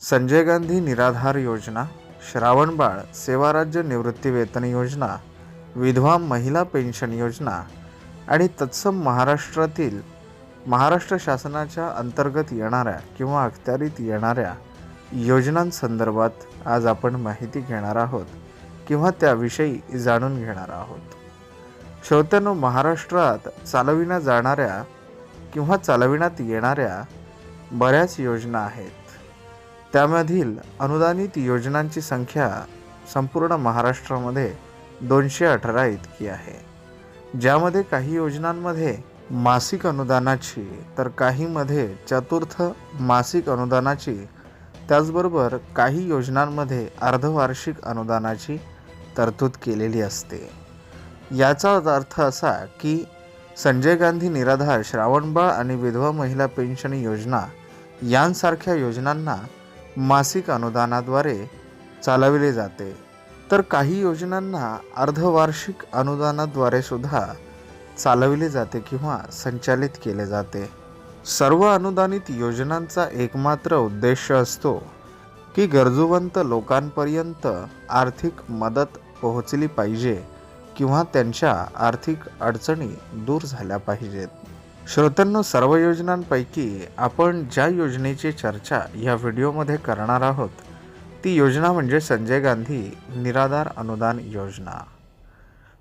संजय गांधी निराधार योजना श्रावणबाळ सेवाराज्य निवृत्तीवेतन योजना विधवा महिला पेन्शन योजना आणि तत्सम महाराष्ट्रातील महाराष्ट्र शासनाच्या अंतर्गत येणाऱ्या किंवा अखत्यारीत येणाऱ्या योजनांसंदर्भात आज आपण माहिती घेणार आहोत किंवा त्याविषयी जाणून घेणार आहोत. श्रोत्यानो महाराष्ट्रात चालविण्या जाणाऱ्या किंवा चालविण्यात येणाऱ्या बऱ्याच योजना आहेत. त्यामधील अनुदानित योजनांची संख्या संपूर्ण महाराष्ट्रामध्ये दोनशे अठरा इतकी आहे. ज्यामध्ये काही योजनांमध्ये मासिक अनुदानाची तर काहीमध्ये चतुर्थ मासिक अनुदानाची त्याचबरोबर काही योजनांमध्ये अर्धवार्षिक अनुदानाची तरतूद केलेली असते. याचा अर्थ असा की संजय गांधी निराधार श्रावणबाळ आणि विधवा महिला पेन्शन योजना यांसारख्या योजनांना मासिक अनुदानाद्वारे चालविले जाते. तर काही योजनांना अर्धवार्षिक अनुदानाद्वारे सुद्धा चालविले जाते किंवा संचालित केले जाते. सर्व अनुदानित योजनांचा एकमात्र उद्देश असतो की गरजूवंत लोकांपर्यंत आर्थिक मदत पोहोचली पाहिजे किंवा त्यांच्या आर्थिक अडचणी दूर झाल्या पाहिजेत. श्रोत्यांनो सर्व योजनांपैकी आपण ज्या योजनेची चर्चा या व्हिडिओमध्ये करणार आहोत ती योजना म्हणजे संजय गांधी निराधार अनुदान योजना.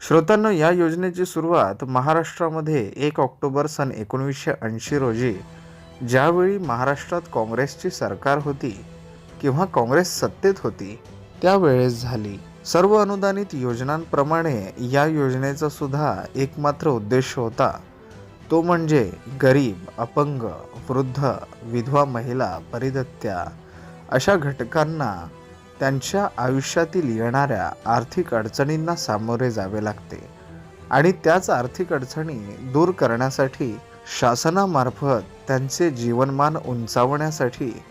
श्रोत्यांनो या योजनेची सुरुवात महाराष्ट्रामध्ये एक ऑक्टोबर सन एकोणीसशे ऐंशी रोजी ज्यावेळी महाराष्ट्रात काँग्रेसची सरकार होती किंवा काँग्रेस सत्तेत होती त्यावेळेस झाली. सर्व अनुदानित योजनांप्रमाणे या योजनेचा सुद्धा एकमात्र उद्देश होता तो म्हणजे गरीब अपंग वृद्ध विधवा महिला परिदत्त्या अशा घटकांना त्यांच्या आयुष्यातील येणाऱ्या आर्थिक अडचणींना सामोरे जावे लागते आणि त्याच आर्थिक अडचणी दूर करण्यासाठी शासनामार्फत त्यांचे जीवनमान उंचावण्यासाठी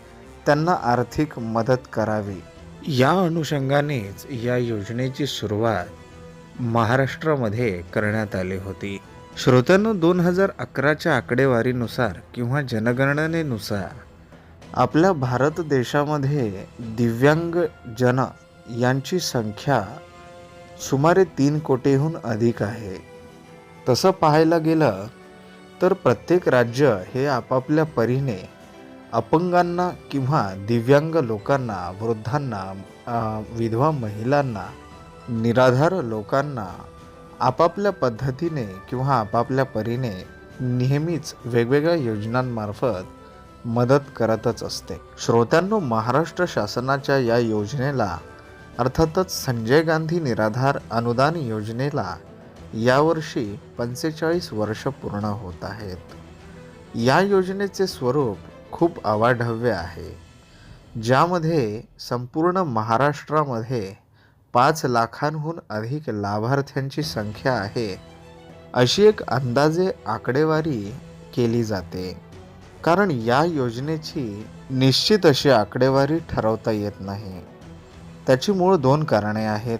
त्यांना आर्थिक मदत करावी. या अनुषंगानेच या योजनेची सुरुवात महाराष्ट्रामध्ये करण्यात आली होती. श्रोत्यांनो दोन हजार अकराच्या आकडेवारीनुसार किंवा जनगणनेनुसार आपल्या भारत देशामध्ये दिव्यांग जन यांची संख्या सुमारे तीन कोटीहून अधिक आहे. तसं पाहायला गेलं तर प्रत्येक राज्य हे आपापल्या परीने अपंगांना किंवा दिव्यांग लोकांना वृद्धांना विधवा महिलांना निराधार लोकांना आपापल्या पद्धतीने किंवा आपापल्या परीने नेहमीच वेगवेगळ्या योजनांमार्फत मदत करतच असते. श्रोत्यांनो महाराष्ट्र शासनाच्या या योजनेला अर्थातच संजय गांधी निराधार अनुदान योजनेला यावर्षी पंचेचाळीस वर्ष पूर्ण होत आहेत. या योजनेचे स्वरूप खूप अवाढव्य आहे. ज्यामध्ये संपूर्ण महाराष्ट्रामध्ये पाच लाखांहून अधिक लाभार्थ्यांची संख्या आहे. अशी एक अंदाजे आकडेवारी केली जाते. कारण या योजनेची निश्चित अशी आकडेवारी ठरवता येत नाही. त्याची मूळ दोन कारणे आहेत.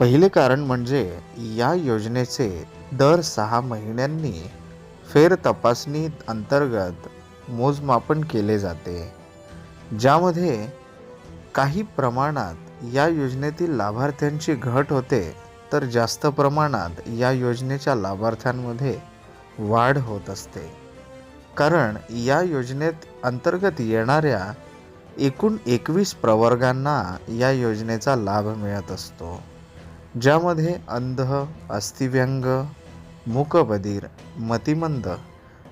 पहिले कारण म्हणजे या योजनेचे दर सहा महिन्यांनी फेर तपासणी अंतर्गत मोजमापन केले जाते. ज्यामध्ये काही प्रमाणात या योजनेतील लाभार्थ्यांची घट होते तर जास्त प्रमाणात या योजनेच्या लाभार्थ्यांमध्ये वाढ होत असते. कारण या योजनेत अंतर्गत येणाऱ्या एकूण एकवीस प्रवर्गांना या योजनेचा लाभ मिळत असतो. ज्यामध्ये अंध अस्थिव्यंग मूकबधीर मतिमंद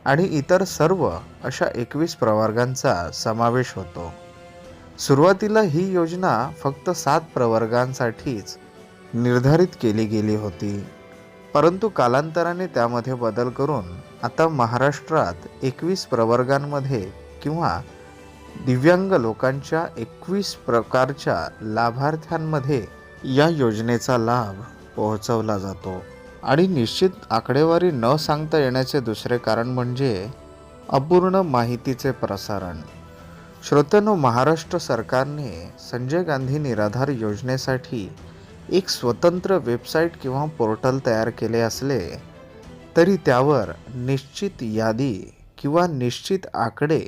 आणि इतर सर्व अशा एकवीस प्रवर्गांचा समावेश होतो. सुरुवातीला ही योजना फक्त सात प्रवर्गांसाठीच निर्धारित केली गेली होती. परंतु कालांतराने त्यामध्ये बदल करून आता महाराष्ट्रात एकवीस प्रवर्गांमध्ये किंवा दिव्यांग लोकांच्या एकवीस प्रकारच्या लाभार्थ्यांमध्ये या योजनेचा लाभ पोहोचवला जातो. आणि निश्चित आकडेवारी न सांगता येण्याचे दुसरे कारण म्हणजे अपूर्ण माहितीचे प्रसारण. श्रोत्यांनो महाराष्ट्र सरकारने संजय गांधी निराधार योजनेसाठी एक स्वतंत्र वेबसाईट किंवा पोर्टल तयार केले असले तरी त्यावर निश्चित यादी किंवा निश्चित आकडे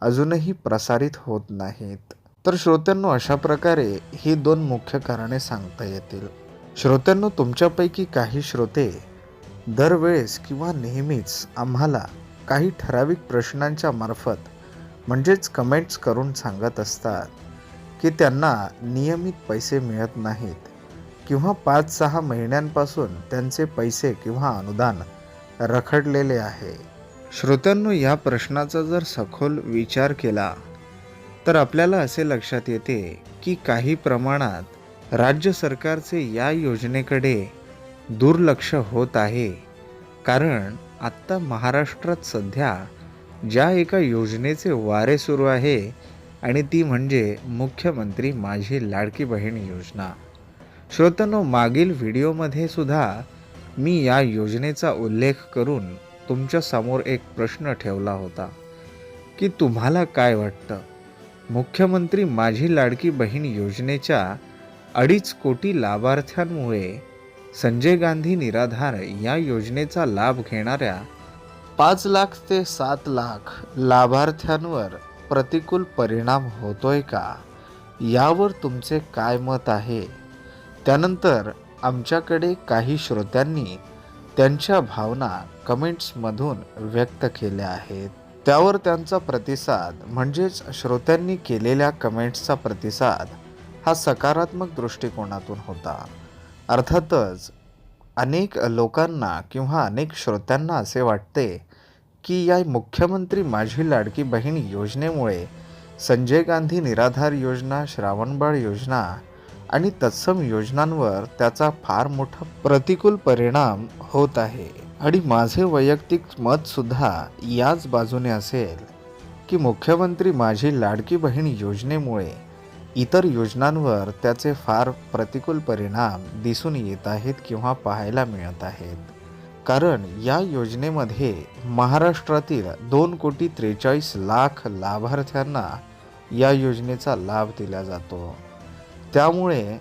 अजूनही प्रसारित होत नाहीत. तर श्रोत्यांनो अशा प्रकारे ही दोन मुख्य कारणे सांगता येतील. श्रोत्यांनो तुमच्यापैकी काही श्रोते दरवेळेस किंवा नेहमीच आम्हाला काही ठराविक प्रश्नांच्या मार्फत म्हणजेच कमेंट्स करून सांगत असतात की त्यांना नियमित पैसे मिळत नाहीत किंवा पाच सहा महिन्यांपासून त्यांचे पैसे किंवा अनुदान रखडलेले आहे. श्रोत्यांनो या प्रश्नाचा जर सखोल विचार केला तर आपल्याला असे लक्षात येते की काही प्रमाणात राज्य सरकारचे या योजनेकडे दुर्लक्ष होत आहे. कारण आत्ता महाराष्ट्रात सध्या ज्या एका योजनेचे वारे सुरू आहे आणि ती म्हणजे मुख्यमंत्री माझी लाडकी बहीण योजना. श्रोतनो मागील व्हिडिओमध्ये सुद्धा मी या योजनेचा उल्लेख करून तुमच्यासमोर एक प्रश्न ठेवला होता की तुम्हाला काय वाटतं? मुख्यमंत्री माझी लाडकी बहीण योजनेच्या अडीच कोटी लाभार्थ्यांमुळे संजय गांधी निराधार या योजनेचा लाभ घेणाऱ्या पाच लाख ते सात लाख लाभार्थ्यांवर प्रतिकूल परिणाम होतोय का? यावर तुमचे काय मत आहे? त्यानंतर आमच्याकडे काही श्रोत्यांनी त्यांच्या भावना कमेंट्समधून व्यक्त केल्या आहेत. त्यावर त्यांचा प्रतिसाद म्हणजेच श्रोत्यांनी केलेल्या कमेंट्सचा प्रतिसाद हा सकारात्मक दृष्टिकोनातून होता. अर्थातच अनेक लोकांना किंवा अनेक श्रोत्यांना असे वाटते की या मुख्यमंत्री माझी लाडकी बहीण योजनेमुळे संजय गांधी निराधार योजना श्रावणबाळ योजना आणि तत्सम योजनांवर त्याचा फार मोठा प्रतिकूल परिणाम होत आहे. आणि माझे वैयक्तिक मतसुद्धा याच बाजूने असेल की मुख्यमंत्री माझी लाडकी बहीण योजनेमुळे इतर योजनांवर त्याचे फार प्रतिकूल परिणाम दिसून येत आहेत किंवा पाहायला मिळत आहेत. कारण या योजनेमध्ये महाराष्ट्रातील दोन कोटी त्रेचाळीस लाख लाभार्थ्यांना या योजनेचा लाभ दिला जातो. त्यामुळे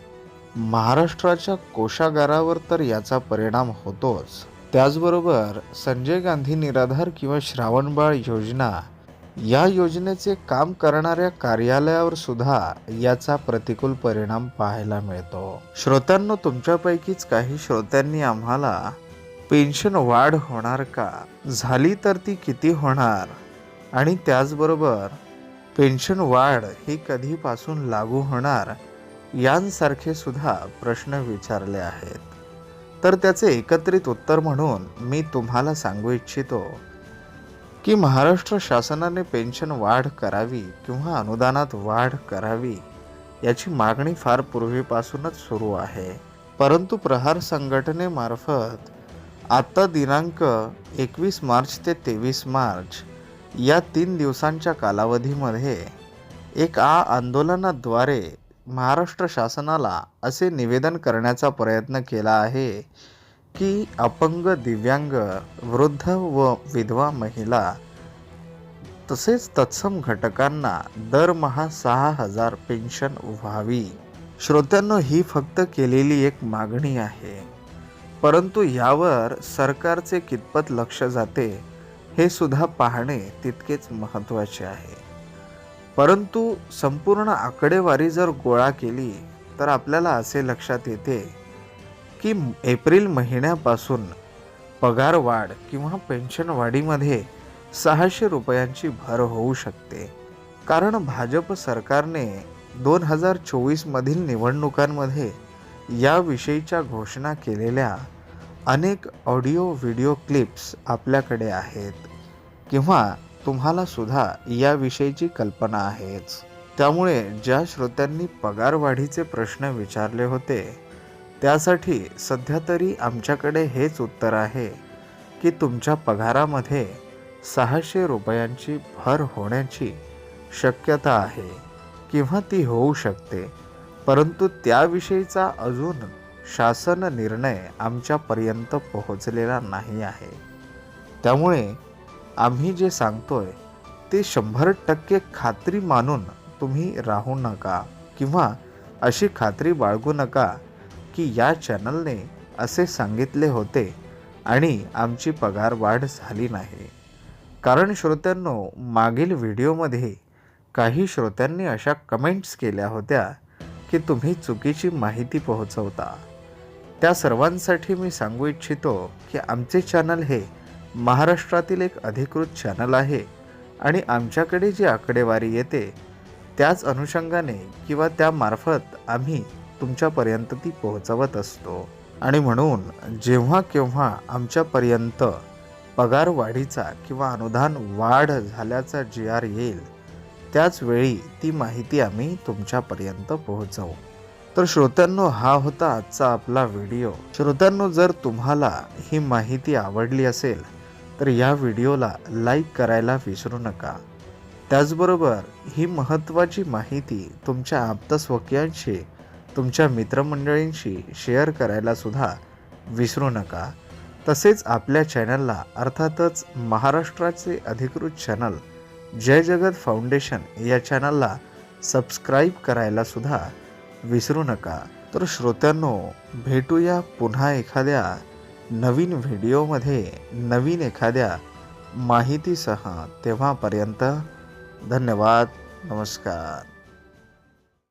महाराष्ट्राच्या कोशागारावर तर याचा परिणाम होतोच. त्याचबरोबर संजय गांधी निराधार किंवा श्रावणबाळ योजना या योजनेचे काम करणाऱ्या कार्यालयावर सुद्धा याचा प्रतिकूल परिणाम पाहायला मिळतो. श्रोत्यांनो तुमच्यापैकीच काही श्रोत्यांनी आम्हाला पेन्शन वाढ होणार का? झाली तर ती किती होणार? आणि त्याचबरोबर पेन्शन वाढ ही कधीपासून लागू होणार? यांसारखे सुद्धा प्रश्न विचारले आहेत. तर त्याचे एकत्रित उत्तर म्हणून मी तुम्हाला सांगू इच्छितो. की महाराष्ट्र शासनाने पेन्शन वाढ करावी किंवा अनुदानात वाढ करावी याची मागणी फार पूर्वीपासूनच सुरू आहे. परंतु प्रहार संघटनेमार्फत आत्ता दिनांक एकवीस मार्च ते तेवीस मार्च या तीन दिवसांच्या कालावधीमध्ये एक आ आंदोलनाद्वारे महाराष्ट्र शासनाला असे निवेदन करण्याचा प्रयत्न केला आहे की अपंग दिव्यांग वृद्ध व विधवा महिला तसेच तत्सम घटकांना दरमहा सहा हजार पेन्शन व्हावी. श्रोत्यांनो ही फक्त केलेली एक मागणी आहे. परंतु यावर सरकारचे कितपत लक्ष जाते हे सुद्धा पाहणे तितकेच महत्त्वाचे आहे. परंतु संपूर्ण आकडेवारी जर गोळा केली तर आपल्याला असे लक्षात येते की एप्रिल महिन्यापासून पगारवाढ किंवा पेन्शन वाढीमध्ये सहाशे रुपयांची भर होऊ शकते. कारण भाजप सरकारने दोन हजार चोवीसमधील निवडणुकांमध्ये याविषयीच्या घोषणा केलेल्या अनेक ऑडिओ व्हिडिओ क्लिप्स आपल्याकडे आहेत. किंवा तुम्हाला सुद्धा याविषयीची कल्पना आहेच. त्यामुळे ज्या श्रोत्यांनी पगारवाढीचे प्रश्न विचारले होते त्यासाठी सध्या तरी आमच्याकडे हेच उत्तर आहे की तुमच्या पगारामध्ये सहाशे रुपयांची भर होण्याची शक्यता आहे किंवा ती होऊ शकते. परंतु त्याविषयीचा अजून शासन निर्णय आमच्यापर्यंत पोहोचलेला नाही आहे. त्यामुळे आम्ही जे सांगतोय ते शंभर टक्के खात्री मानून तुम्ही राहू नका किंवा अशी खात्री बाळगू नका की या चॅनलने असे सांगितले होते आणि आमची पगार वाढ झाली नाही. कारण श्रोत्यांनो मागील व्हिडिओमध्ये काही श्रोत्यांनी अशा कमेंट्स केल्या होत्या की तुम्ही चुकीची माहिती पोहोचवता. त्या सर्वांसाठी मी सांगू इच्छितो की आमचे चॅनल हे महाराष्ट्रातील एक अधिकृत चॅनल आहे आणि आमच्याकडे जी आकडेवारी येते त्याच अनुषंगाने किंवा त्यामार्फत आम्ही तुमच्यापर्यंत ती पोहोचवत असतो. आणि म्हणून जेव्हा केव्हा आमच्यापर्यंत पगार वाढीचा किंवा अनुदान वाढ झाल्याचा जी आर येईल त्याचवेळी ती माहिती आम्ही तुमच्यापर्यंत पोहोचवू. तर श्रोत्यांनो हा होता आजचा आपला व्हिडिओ. श्रोत्यांनो जर तुम्हाला ही माहिती आवडली असेल तर या व्हिडिओला लाईक करायला विसरू नका. त्याचबरोबर ही महत्त्वाची माहिती तुमच्या आप्तस्वकीयांशी तुमच्या मित्रमंडळींशी शेअर करायला सुद्धा विसरू नका. तसेच आपल्या चॅनलला अर्थातच महाराष्ट्राचे अधिकृत चॅनल जय जगत फाउंडेशन या चॅनलला सबस्क्राईब करायला सुद्धा विसरू नका. तर श्रोत्यांनो भेटूया पुन्हा एखाद्या नवीन व्हिडिओमध्ये नवीन एखाद्या माहितीसह तेव्हापर्यंत धन्यवाद नमस्कार.